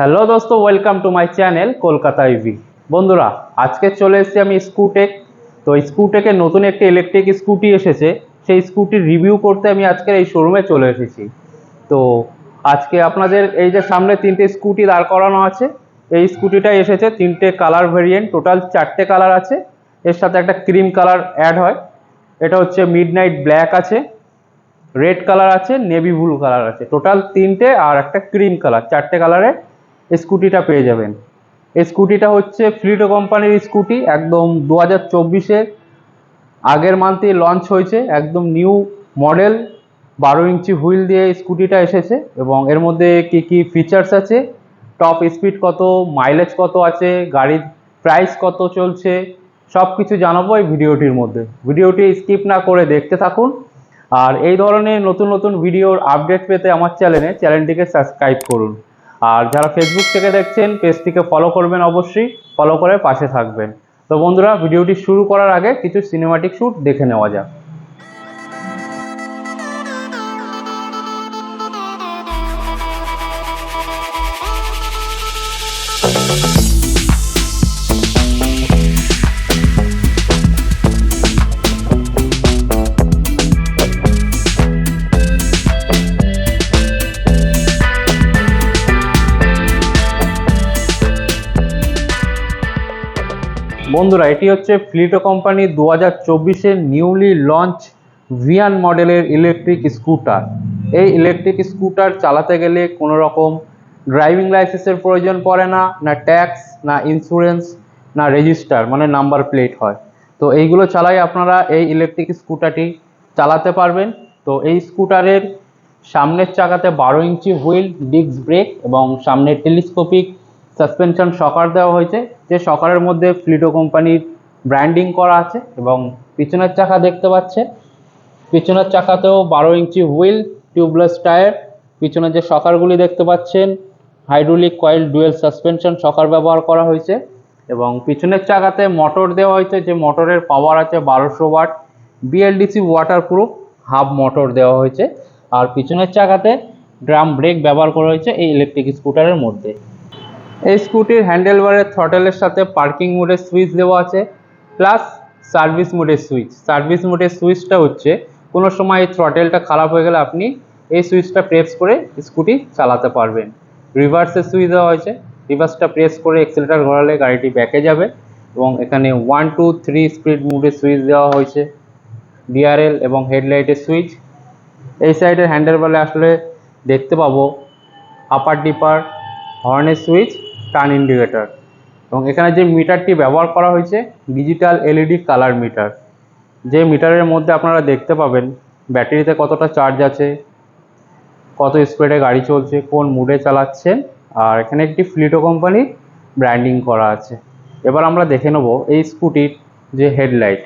Hello দোস্ত welcome to my channel Kolkata EV বন্ধুরা, আজকে চলে এসেছি আমি স্কুটেক তো স্কুটেকের নতুন একটি ইলেকট্রিক স্কুটি এসেছে। সেই স্কুটির রিভিউ করতে আমি আজকের এই শোরুমে চলে এসেছি। তো আজকে আপনাদের এই যে সামনে তিনটে স্কুটি দাঁড় করানো আছে, এই স্কুটিটাই এসেছে তিনটে কালার ভেরিয়েন্ট টোটাল চারটে কালার আছে। এর সাথে একটা ক্রিম কালার অ্যাড হয়। এটা হচ্ছে মিড ব্ল্যাক আছে রেড কালার আছে নেভি ব্লু কালার আছে। টোটাল তিনটে আর একটা ক্রিম কালার চারটে কালারে স্কুটিটা পেয়ে যাবেন। এই স্কুটিটা হচ্ছে ফ্লিটো কোম্পানির স্কুটি, একদম দু হাজার চব্বিশে আগের মান্থে লঞ্চ হয়েছে, একদম নিউ মডেল বারো ইঞ্চি হুইল দিয়ে স্কুটিটা এসেছে এবং এর মধ্যে কি কি ফিচার্স আছে? টপ স্পিড কত মাইলেজ কত আছে, গাড়ির প্রাইস কত চলছে সব কিছু জানাব এই ভিডিওটির মধ্যে। ভিডিওটি স্কিপ না করে দেখতে থাকুন। আর এই ধরনের নতুন নতুন ভিডিওর আপডেট পেতে আমার চ্যানেলে চ্যানেলটিকে সাবস্ক্রাইব করুন। আর যারা ফেসবুক থেকে দেখছেন পেজটিকে ফলো করবেন অবশ্যই ফলো করে পাশে থাকবেন। তো বন্ধুরা, ভিডিওটি শুরু করার আগে কিছু সিনেমাটিক শ্যুট দেখে নেওয়া যাক। বন্ধুরা, এটি হচ্ছে ফ্লিটো কোম্পানি দু হাজার চব্বিশের নিউলি লঞ্চ ভিয়ান মডেলের ইলেকট্রিক স্কুটার এই ইলেকট্রিক স্কুটার চালাতে গেলে কোনো রকম ড্রাইভিং লাইসেন্সের প্রয়োজন পড়ে না না ট্যাক্স না ইন্স্যুরেন্স না রেজিস্টার মানে নাম্বার প্লেট হয়। তো এইগুলো চালাই আপনারা এই ইলেকট্রিক স্কুটারটি চালাতে পারবেন। তো এই স্কুটারের সামনের চাকাতে বারো ইঞ্চি হুইল ডিস্ক ব্রেক এবং সামনে টেলিস্কোপিক সাসপেনশন শকার দেওয়া হয়েছে, যে শকারের মধ্যে ফ্লিটো কোম্পানির ব্র্যান্ডিং করা আছে এবং পিছনের চাকা দেখতে পাচ্ছে। পিছনের চাকাতেও বারো ইঞ্চি হুইল টিউবলেস টায়ার পিছনের যে শকারগুলি দেখতে পাচ্ছেন hydraulic coil dual suspension shocker ব্যবহার করা হয়েছে এবং পিছনের চাকাতে মোটর দেওয়া হয়েছে, যে মোটরের পাওয়ার আছে বারোশো watt BLDC waterproof half motor দেওয়া হয়েছে। আর পিছনের চাকাতে ড্রাম ব্রেক ব্যবহার করা হয়েছে এই ইলেকট্রিক স্কুটারের মধ্যে। এই স্কুটির হ্যান্ডেল হ্যান্ডেলবারের থ্রটেলের সাথে পার্কিং মোডের সুইচ দেওয়া আছে প্লাস সার্ভিস মোডের সুইচ সার্ভিস মোডের সুইচটা হচ্ছে, কোনো সময় এই থ্রটেলটা খারাপ হয়ে গেলে আপনি এই সুইচটা প্রেস করে স্কুটি চালাতে পারবেন। রিভার্সের সুইচ দেওয়া হয়েছে রিভার্সটা প্রেস করে এক্সেলেটার ঘোরালে গাড়িটি ব্যাকে যাবে এবং এখানে ওয়ান টু থ্রি স্পিড মোডের সুইচ দেওয়া হয়েছে ডিআরএল এবং হেডলাইটের সুইচ এই সাইডের হ্যান্ডেলবারে আসলে দেখতে পাবো আপার ডিপার হর্নের সুইচ টার্ন ইন্ডিকেটর এবং এখানে যে মিটারটি ব্যবহার করা হয়েছে ডিজিটাল এলইডি কালার মিটার যে মিটারের মধ্যে আপনারা দেখতে পাবেন, ব্যাটারিতে কতটা চার্জ আছে, কত স্পিডে গাড়ি চলছে, কোন মুডে চালাচ্ছেন আর এখানে একটি ফ্লিটো কোম্পানির ব্র্যান্ডিং করা আছে। এবার আমরা দেখে নেব এই স্কুটির যে হেডলাইট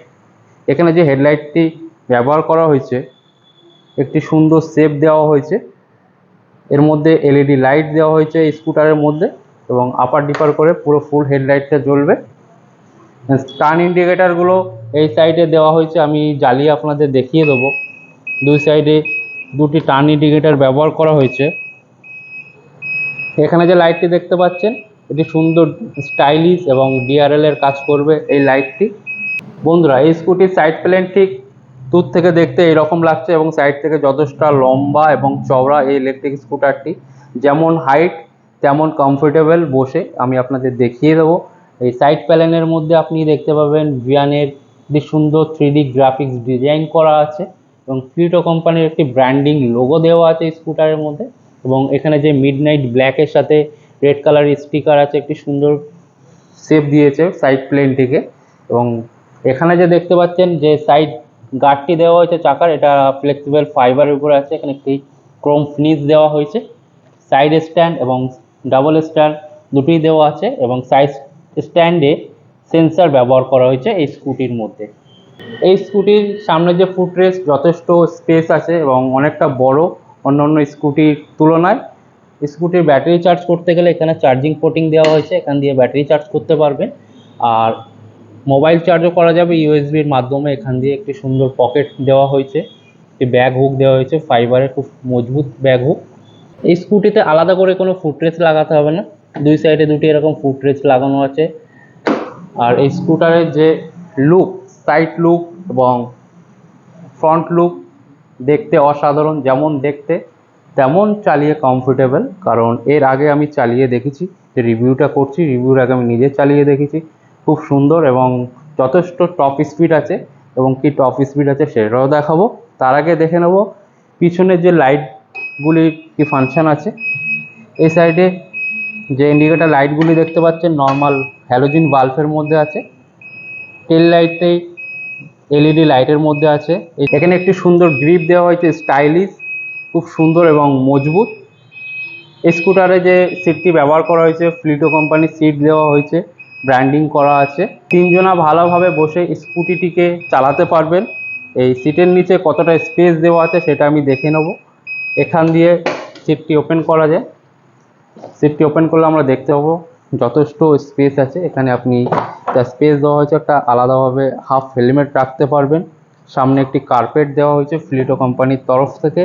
এখানে যে হেডলাইটটি ব্যবহার করা হয়েছে, একটি সুন্দর শেপ দেওয়া হয়েছে। এর মধ্যে এলইডি লাইট দেওয়া হয়েছে স্কুটারের মধ্যে। এবং আপার ডিপার করে পুরো ফুল হেডলাইটটা জ্বলবে। টার্ন ইন্ডিকেটারগুলো এই সাইডে দেওয়া হয়েছে, আমি জ্বালিয়ে আপনাদের দেখিয়ে দেবো। দুই সাইডে দুটি টার্ন ইন্ডিকেটার ব্যবহার করা হয়েছে। এখানে যে লাইটটি দেখতে পাচ্ছেন, এটি সুন্দর স্টাইলিশ এবং ডিআরএল এর কাজ করবে এই লাইটটি বন্ধুরা, এই স্কুটির সাইড প্লেন ঠিক দূর থেকে দেখতে এরকম লাগছে এবং সাইড থেকে যথেষ্ট লম্বা এবং চওড়া এই ইলেকট্রিক স্কুটারটি যেমন হাইট তেমন কমফোর্টেবল বসে আমি আপনাদের দেখিয়ে দেবো। এই সাইড প্যানেলের মধ্যে আপনি দেখতে পাবেন ভিয়ানের যে সুন্দর থ্রি গ্রাফিক্স ডিজাইন করা আছে এবং ফ্লিটো কোম্পানির একটি ব্র্যান্ডিং লোগো দেওয়া আছে স্কুটারের মধ্যে এবং এখানে যে মিড নাইট ব্ল্যাকের সাথে রেড কালার স্টিকার আছে, একটি সুন্দর শেপ দিয়েছে সাইড প্লেনটিকে এবং এখানে যে দেখতে পাচ্ছেন যে সাইড গার্ডটি দেওয়া হয়েছে চাকার, এটা ফ্লেক্সিবল ফাইবারের উপরে আছে, এখানে একটি ক্রোম ফিনিশ দেওয়া হয়েছে। সাইড স্ট্যান্ড এবং ডাবল স্ট্যান্ড দুটোই দেওয়া আছে এবং সাইড স্ট্যান্ডে সেন্সার ব্যবহার করা হয়েছে এই স্কুটির মধ্যে। এই স্কুটির সামনে যে ফুটরেস্ট যথেষ্ট স্পেস আছে এবং অনেকটা বড় অন্য অন্য স্কুটির তুলনায়, স্কুটির ব্যাটারি চার্জ করতে গেলে এখানে চার্জিং পোর্টিং দেওয়া হয়েছে, এখান দিয়ে ব্যাটারি চার্জ করতে পারবেন। আর মোবাইল চার্জও করা যাবে ইউএসবির মাধ্যমে, এখান দিয়ে একটি সুন্দর পকেট দেওয়া হয়েছে, একটি ব্যাগ হুক দেওয়া হয়েছে, ফাইবারের খুব মজবুত ব্যাগ হুক। এই স্কুটিতে আলাদা করে কোনো ফুটরেস লাগাতে হবে না। দুই সাইডে দুটি এরকম ফুটরেস লাগানো আছে। আর এই স্কুটারের যে লুক সাইড লুক এবং ফ্রন্ট লুক দেখতে অসাধারণ, যেমন দেখতে তেমন চালিয়ে কমফোর্টেবল কারণ এর আগে আমি চালিয়ে দেখেছি, যে রিভিউটা করছি রিভিউর আগে আমি নিজে চালিয়ে দেখেছি। খুব সুন্দর এবং যথেষ্ট টপ স্পিড আছে এবং কি টপ স্পিড আছে সেটাও দেখাবো। তার আগে দেখে নেব, পিছনের যে লাইটগুলির কি ফাংশন আছে? এই সাইডে যে ইন্ডিকেটার লাইটগুলি দেখতে পাচ্ছেন নর্মাল হ্যালোজিন বাল্বের মধ্যে আছে। টেল লাইটটাই এলইডি লাইটের মধ্যে আছে। এখানে একটি সুন্দর গ্রিপ দেওয়া হয়েছে স্টাইলিশ খুব সুন্দর এবং মজবুত। স্কুটারে যে সিটটি ব্যবহার করা হয়েছে ফ্লিটো কোম্পানির সিট দেওয়া হয়েছে ব্র্যান্ডিং করা আছে। তিনজনা ভালোভাবে বসে স্কুটিটিকে চালাতে পারবেন। এই সিটের নিচে কতটা স্পেস দেওয়া আছে, সেটা আমি দেখে নেব। এখান দিয়ে সিটটি ওপেন করা যায়। সিটটি ওপেন করলে আমরা দেখতে পাবো যথেষ্ট স্পেস আছে। এখানে আপনি যা স্পেস দেওয়া হয়েছে একটা আলাদাভাবে হাফ হেলমেট রাখতে পারবেন। সামনে একটি কার্পেট দেওয়া হয়েছে ফ্লিটো কোম্পানির তরফ থেকে।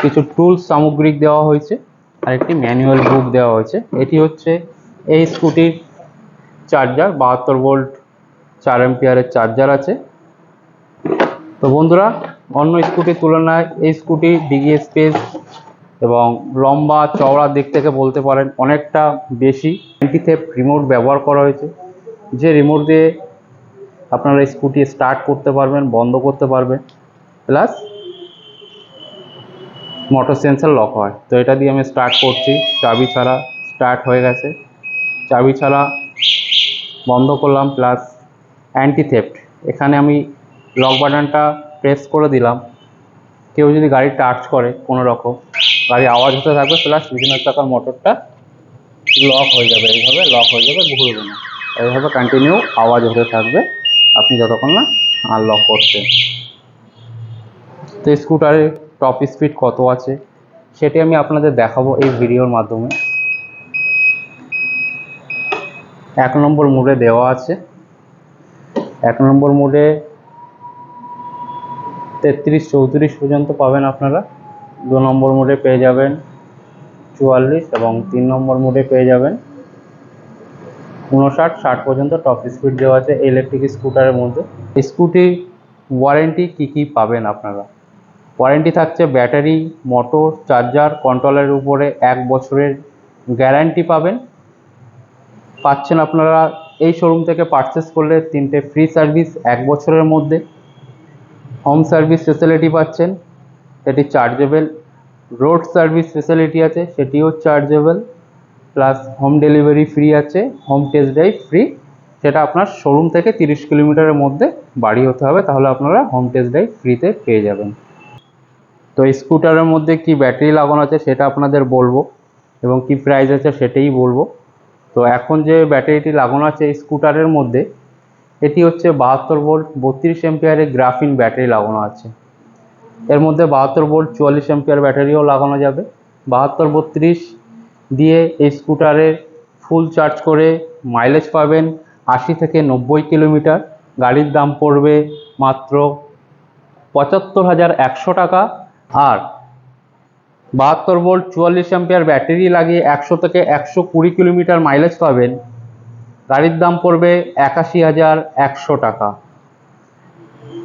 কিছু টুলস সামগ্রিক দেওয়া হয়েছে। আর একটি ম্যানুয়াল বুক দেওয়া হয়েছে। এটি হচ্ছে এই স্কুটির চার্জার বাহাত্তর ভোল্ট চার এম্পিয়ারের চার্জার আছে। তো বন্ধুরা অন্য স্কুটির তুলনায় এই স্কুটি ডিগি স্পেস এবং লম্বা চওড়া দিক থেকে বলতে পারেন অনেকটা বেশি। অ্যান্টিথেপ রিমোট ব্যবহার করা হয়েছে। যে রিমোট দিয়ে আপনারা স্কুটি স্টার্ট করতে পারবেন, বন্ধ করতে পারবেন প্লাস মোটর সেন্সার লক হয়। তো এটা দিয়ে আমি স্টার্ট করছি। চাবি ছাড়া স্টার্ট হয়ে গেছে। চাবি ছাড়া বন্ধ করলাম প্লাস অ্যান্টি থেফট এখানে আমি লক বাটনটা প্রেস করে দিলাম। কেউ যদি গাড়ি টাচ করে কোনো রকম গাড়ি আওয়াজ হতে থাকবে প্লাস বিভিন্ন চাকার মোটরটা লক হয়ে যাবে। এইভাবে লক হয়ে যাবে, ঘুরবে না। এইভাবে কন্টিনিউ আওয়াজ হতে থাকবে, আপনি যতক্ষণ না আনলক করছেন তো স্কুটারের টপ স্পিড কত আছে, সেটি আমি আপনাদের দেখাবো এই ভিডিওর মাধ্যমে। এক নম্বর মোডে দেওয়া আছে। এক নম্বর মোডে তেত্রিশ চৌত্রিশ পর্যন্ত পাবেন আপনারা। দু নম্বর মোডে পেয়ে যাবেন চুয়াল্লিশ এবং তিন নম্বর মোডে পেয়ে যাবেন উনষাট ষাট পর্যন্ত টপ স্পিড দেওয়া আছে ইলেকট্রিক স্কুটারের মধ্যে। স্কুটি ওয়ারেন্টি কী কী পাবেন আপনারা? ওয়ারেন্টি থাকছে ব্যাটারি মোটর চার্জার কন্ট্রোলের উপরে এক বছরের গ্যারান্টি পাবেন। পাচ্ছেন আপনারা এই শোরুম থেকে পারচেস করলে তিনটে ফ্রি সার্ভিস এক বছরের মধ্যে। হোম সার্ভিস ফেসিলিটি পাচ্ছেন, সেটি চার্জেবল রোড সার্ভিস ফেসিলিটি আছে, সেটিও chargeable plus home delivery free আছে হোম টেস্ট ড্রাইভ ফ্রি সেটা আপনার শোরুম থেকে তিরিশ কিলোমিটারের মধ্যে বাড়ি হতে হবে, তাহলে আপনারা হোম টেস্ট ড্রাইভ ফ্রিতে পেয়ে যাবেন। তো স্কুটারের মধ্যে কি ব্যাটারি লাগানো আছে, সেটা আপনাদের বলব, এবং কি প্রাইস আছে সেটাই বলব। তো এখন যে ব্যাটারিটি লাগানো আছে স্কুটারের মধ্যে এটি হচ্ছে বাহাত্তর ভোল্ট, বত্রিশ এম্পিয়ারের গ্রাফিন ব্যাটারি লাগানো আছে। এর মধ্যে বাহাত্তর ভোল্ট, চুয়াল্লিশ এম্পিয়ার ব্যাটারিও লাগানো যাবে। বাহাত্তর, বত্রিশ দিয়ে এই স্কুটারে ফুল চার্জ করে মাইলেজ পাবেন আশি থেকে নব্বই কিলোমিটার। গাড়ির দাম পড়বে মাত্র পঁচাত্তর হাজার একশো টাকা। আর বাহাত্তর ভোল্ট, চুয়াল্লিশ অ্যাম্পিয়ার ব্যাটারি লাগিয়ে একশো থেকে একশো কুড়ি কিলোমিটার মাইলেজ পাবেন গাড়ির দাম পড়বে একাশি হাজার একশো টাকা।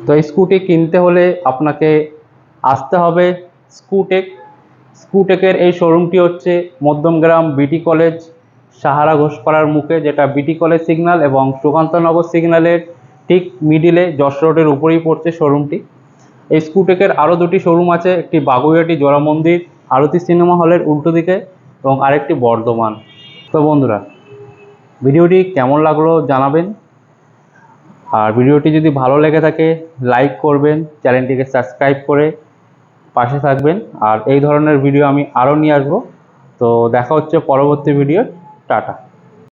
তো এই স্কুটি কিনতে হলে আপনাকে আসতে হবে স্কুটেক। স্কুটেকের এই শোরুমটি হচ্ছে মধ্যমগ্রাম বিটি কলেজ, সাহারা ঘোষপাড়ার মুখে, যেটা বিটি কলেজ সিগন্যাল এবং সুকান্তনগর সিগন্যালের ঠিক মিডিলে, যশ রোডের উপরেই পড়ছে শোরুমটি। এই স্কুটেকের আরও দুটি শোরুম আছে, একটি বাগুইহাটি জোড়া মন্দির, আরতি সিনেমা হলের উল্টো দিকে এবং আরেকটি বর্ধমান। তো বন্ধুরা ভিডিওটি কেমন লাগল জানাবেন। আর ভিডিওটি যদি ভালো লেগে থাকে লাইক করবেন, চ্যানেলটিকে সাবস্ক্রাইব করে পাশে থাকবেন। আর এই ধরনের ভিডিও আমি আরও নিয়ে আসব। তো দেখা হচ্ছে পরবর্তী ভিডিও টাটা।